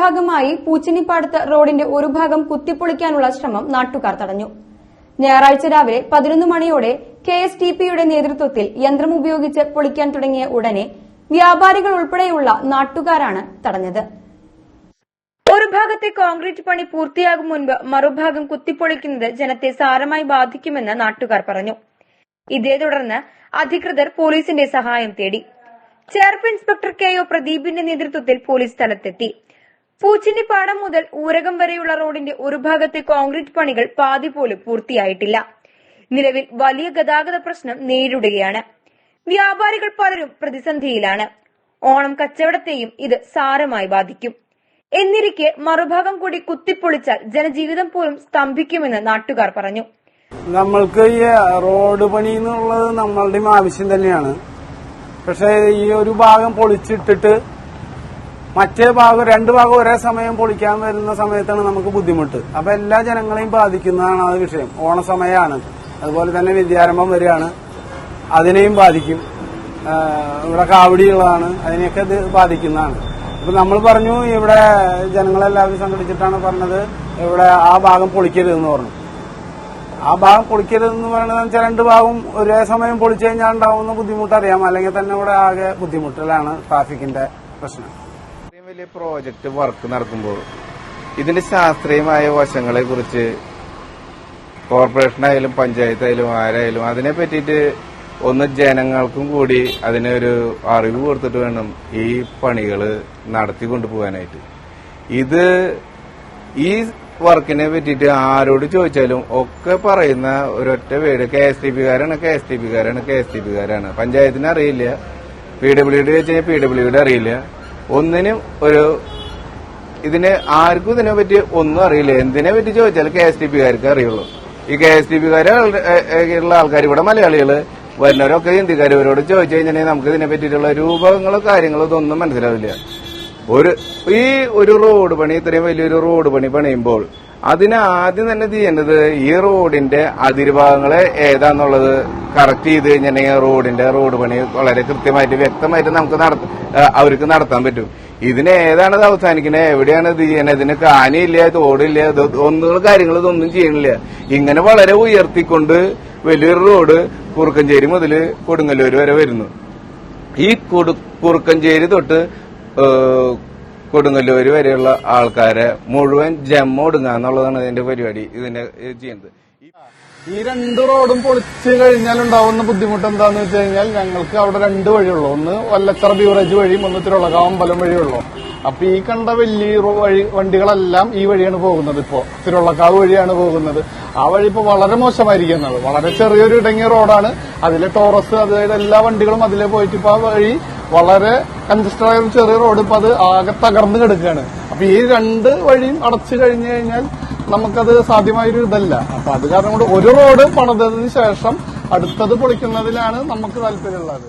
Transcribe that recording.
ഭാഗമായി പൂച്ചനിപ്പാടത്ത് റോഡിന്റെ ഒരു ഭാഗം കുത്തിപ്പൊളിക്കാനുള്ള ശ്രമം നാട്ടുകാർ തടഞ്ഞു. ഞായറാഴ്ച രാവിലെ പതിനൊന്ന് മണിയോടെ കെ എസ് ടി പിയുടെ നേതൃത്വത്തിൽ യന്ത്രം ഉപയോഗിച്ച് പൊളിക്കാൻ തുടങ്ങിയ ഉടനെ വ്യാപാരികൾ ഉൾപ്പെടെയുള്ള നാട്ടുകാരാണ് തടഞ്ഞത്. ഒരു ഭാഗത്തെ കോൺക്രീറ്റ് പണി പൂർത്തിയാകും മുൻപ് മറുഭാഗം കുത്തിപ്പൊളിക്കുന്നത് ജനത്തെ സാരമായി ബാധിക്കുമെന്ന് നാട്ടുകാർ പറഞ്ഞു. ഇതേ തുടർന്ന് അധികൃതർ പോലീസിന്റെ സഹായം തേടി. ചേർപ്പ് ഇൻസ്പെക്ടർ കെ ഒ പ്രദീപിന്റെ നേതൃത്വത്തിൽ പോലീസ് സ്ഥലത്തെത്തി. പൂച്ചിനിപ്പാടം മുതൽ ഊരകം വരെയുള്ള റോഡിന്റെ ഒരു ഭാഗത്തെ കോൺക്രീറ്റ് പണികൾ പാതി പോലും പൂർത്തിയായിട്ടില്ല. നിലവിൽ വലിയ ഗതാഗത പ്രശ്നം നേരിടുകയാണ്. വ്യാപാരികൾ പലരും പ്രതിസന്ധിയിലാണ്. ഓണം കച്ചവടത്തെയും ഇത് സാരമായി ബാധിക്കും. എന്നിരിക്കെ മറുഭാഗം കൂടി കുത്തിപ്പൊളിച്ചാൽ ജനജീവിതം പോലും സ്തംഭിക്കുമെന്ന് നാട്ടുകാർ പറഞ്ഞു. നമ്മൾക്ക് ഈ റോഡ് പണി എന്നുള്ളത് നമ്മളുടെയും ആവശ്യം തന്നെയാണ്. പക്ഷേ ഈ ഒരു ഭാഗം പൊളിച്ചിട്ടിട്ട് മറ്റേ ഭാഗം രണ്ട് ഭാഗം ഒരേ സമയം പൊളിക്കാൻ വരുന്ന സമയത്താണ് നമുക്ക് ബുദ്ധിമുട്ട്. അപ്പൊ എല്ലാ ജനങ്ങളെയും ബാധിക്കുന്നതാണ് ആ വിഷയം. ഓണസമയമാണ്. അതുപോലെ തന്നെ വിദ്യാരംഭം വരികയാണ്. അതിനെയും ബാധിക്കും. ഇവിടെ കാവടിയുള്ളതാണ്. അതിനെയൊക്കെ ഇത് ബാധിക്കുന്നതാണ്. അപ്പൊ നമ്മൾ പറഞ്ഞു ഇവിടെ ജനങ്ങളെല്ലാവരും സംഘടിച്ചിട്ടാണ് പറഞ്ഞത് ഇവിടെ ആ ഭാഗം പൊളിക്കരുതെന്ന് പറഞ്ഞു. ആ ഭാഗം പൊളിക്കരുതെന്ന് പറയുന്നത് വെച്ചാൽ രണ്ട് ഭാഗം ഒരേ സമയം പൊളിച്ചു കഴിഞ്ഞാൽ ഉണ്ടാവുന്ന ബുദ്ധിമുട്ട് അറിയാം അല്ലെങ്കിൽ തന്നെ ഇവിടെ ആകെ ബുദ്ധിമുട്ടിലാണ് ട്രാഫിക്കിന്റെ പ്രശ്നം. വലിയ പ്രോജക്റ്റ് വർക്ക് നടക്കുമ്പോൾ ഇതിന്റെ ശാസ്ത്രീയമായ വശങ്ങളെ കുറിച്ച് കോർപ്പറേഷനായാലും പഞ്ചായത്തായാലും ആരായാലും അതിനെ പറ്റിയിട്ട് ഒന്ന് ജനങ്ങൾക്കും കൂടി അതിനൊരു അറിവ് കൊടുത്തിട്ട് വേണം ഈ പണികൾ നടത്തി കൊണ്ടുപോകാനായിട്ട്. ഇത് ഈ വർക്കിനെ പറ്റിയിട്ട് ആരോട് ചോദിച്ചാലും ഒക്കെ പറയുന്ന ഒരൊറ്റ വീട് കെ എസ് ടി പി കാരാണ് കെ എസ് ടി പി കാരാണ് കെ എസ് ടി പി കാരാണ്. പഞ്ചായത്തിന് അറിയില്ല പി ഡബ്ല്യു ഡി വെച്ച് കഴിഞ്ഞാൽ പി ഡബ്ല്യു ഡി അറിയില്ല. ഒന്നിനും ഒരു ഇതിന് ആർക്കും ഇതിനെ പറ്റി ഒന്നും അറിയില്ല. എന്തിനെ പറ്റി ചോദിച്ചാൽ കെ എസ് ടി പി കാർക്ക് അറിയുള്ളൂ. ഈ കെ എസ് ടി കാരുള്ള ആൾക്കാർ ഇവിടെ മലയാളികൾ വരുന്നവരൊക്കെ ഹിന്ദിക്കാർ ഇവരോട് ചോദിച്ചു കഴിഞ്ഞാൽ നമുക്ക് ഇതിനെ പറ്റിയിട്ടുള്ള രൂപങ്ങളോ കാര്യങ്ങളോ ഇതൊന്നും മനസ്സിലാവില്ല. ഒരു ഈ ഒരു റോഡ് പണി ഇത്രയും വലിയൊരു റോഡ് പണി പണിയുമ്പോൾ അതിന് ആദ്യം തന്നെ ചെയ്യേണ്ടത് ഈ റോഡിന്റെ അതിർഭാഗങ്ങളെ ഏതാന്നുള്ളത് കറക്റ്റ് ചെയ്ത് കഴിഞ്ഞിട്ടുണ്ടെങ്കിൽ റോഡിന്റെ റോഡ് പണി വളരെ കൃത്യമായിട്ട് വ്യക്തമായിട്ട് നമുക്ക് അവർക്ക് നടത്താൻ പറ്റും. ഇതിന് ഏതാണ് ഇത് അവസാനിക്കുന്നത്? എവിടെയാണ് ഇത് ചെയ്യുന്നത് ഇതിന് കാനിയില്ല തോടില്ല ഒന്നും കാര്യങ്ങൾ ഇതൊന്നും ചെയ്യണില്ല. ഇങ്ങനെ വളരെ ഉയർത്തിക്കൊണ്ട് വലിയൊരു റോഡ് കുറുക്കഞ്ചേരി മുതൽ കൊടുങ്ങല്ലൂർ വരെ വരുന്നു. ഈ കുറുക്കഞ്ചേരി തൊട്ട് ഏഹ്, കൊടുങ്ങല്ലൂര് വരെയുള്ള ആൾക്കാരെ മുഴുവൻ ജമ്മ ഒടുങ്ങുക എന്നുള്ളതാണ് ഇതിന്റെ പരിപാടി ഇതിന്റെ ഇത് ചെയ്യുന്നത് ഈ രണ്ട് റോഡും പൊളിച്ചു കഴിഞ്ഞാൽ ഉണ്ടാവുന്ന ബുദ്ധിമുട്ട് എന്താന്ന് വെച്ച് കഴിഞ്ഞാൽ ഞങ്ങൾക്ക് അവിടെ രണ്ട് വഴിയുള്ളൂ. ഒന്ന് വല്ലത്തറ ബീവറേജ് വഴി ഒന്ന് തിരുളകാവ് അമ്പലം വഴിയുള്ളൂ. അപ്പൊ ഈ കണ്ട വലിയ വഴി വണ്ടികളെല്ലാം ഈ വഴിയാണ് പോകുന്നത് ഇപ്പോ. തിരുവള്ളക്കാവ് വഴിയാണ് പോകുന്നത്. ആ വഴി ഇപ്പൊ വളരെ മോശമായിരിക്കുന്നത് വളരെ ചെറിയൊരു ഇടങ്ങിയ റോഡാണ്. അതിലെ ടോറസ് അതായത് എല്ലാ വണ്ടികളും അതിലെ പോയിട്ട് ഇപ്പൊ ആ വഴി വളരെ കൺജസ്റ്റഡ് ആയ ഒരു ചെറിയ റോഡ് ഇപ്പൊ അത് ആകെ തകർന്നു കിടക്കുകയാണ്. അപ്പൊ ഈ രണ്ട് വഴിയും അടച്ചു കഴിഞ്ഞു കഴിഞ്ഞാൽ നമുക്കത് സാധ്യമായൊരു ഇതല്ല. അപ്പൊ അത് കാരണം കൊണ്ട് ഒരു റോഡ് പണിതതിന് ശേഷം അടുത്തത് പൊളിക്കുന്നതിലാണ് നമുക്ക് താല്പര്യമുള്ളത്.